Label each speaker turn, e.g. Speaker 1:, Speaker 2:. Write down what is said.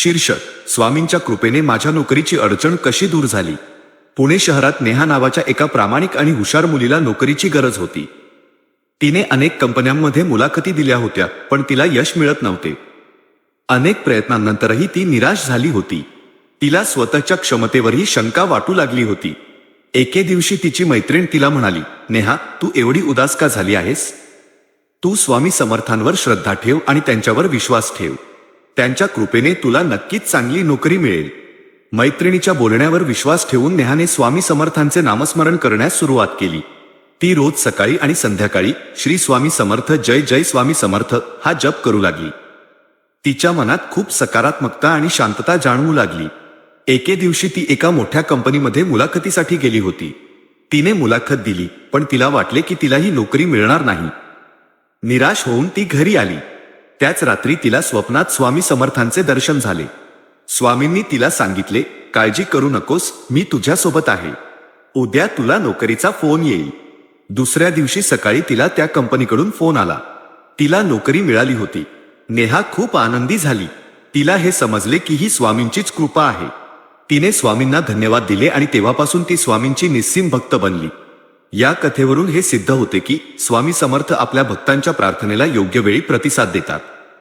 Speaker 1: शीर्षक स्वामींच्या कृपेने माझ्या नोकरीची अडचण कशी दूर झाली? पुणे शहरात नेहा नावाच्या एका प्रामाणिक आणि हुशार मुलीला नोकरीची गरज होती. तिने अनेक कंपन्यांमध्ये मुलाखती दिल्या होत्या पण तिला यश मिळत नव्हते. अनेक प्रयत्नांनंतरही ती निराश झाली होती. तिला स्वतःच्या क्षमतेवरही शंका वाटू लागली होती. एके दिवशी तिची मैत्रीण तिला म्हणाली नेहा तू एवढी उदास का झाली आहेस? तू स्वामी समर्थांवर श्रद्धा ठेव आणि त्यांच्यावर विश्वास ठेव. त्यांच्या कृपेने तुला नक्कीच चांगली नोकरी मिळेल. मैत्रिणीच्या बोलण्यावर विश्वास ठेवून नेहाने स्वामी समर्थांचे नामस्मरण करण्यास सुरुवात केली. ती रोज सकाळी आणि संध्याकाळी श्री स्वामी समर्थ जय जय स्वामी समर्थ हा जप करू लागली. तिच्या मनात खूप सकारात्मकता आणि शांतता जाणवू लागली. एके दिवशी ती एका मोठ्या कंपनीमध्ये मुलाखतीसाठी गेली होती. तिने मुलाखत दिली पण तिला वाटले की तिला ही नोकरी मिळणार नाही. निराश होऊन ती घरी आली. त्याच रात्री तिला स्वप्नात स्वामी समर्थांचे दर्शन झाले. स्वामींनी तिला सांगितले काळजी करू नकोस मी तुझ्यासोबत आहे. उद्या तुला नोकरीचा फोन येईल. दुसऱ्या दिवशी सकाळी तिला त्या कंपनीकडून फोन आला. तिला नोकरी मिळाली होती. नेहा खूप आनंदी झाली. तिला हे समजले की ही स्वामींचीच कृपा आहे. तिने स्वामींना धन्यवाद दिले आणि तेव्हापासून ती स्वामींची निस्सीम भक्त बनली. या कथेवरून हे सिद्ध होते की स्वामी समर्थ आपल्या भक्तांच्या प्रार्थनेला योग्य वेळी प्रतिसाद देतात.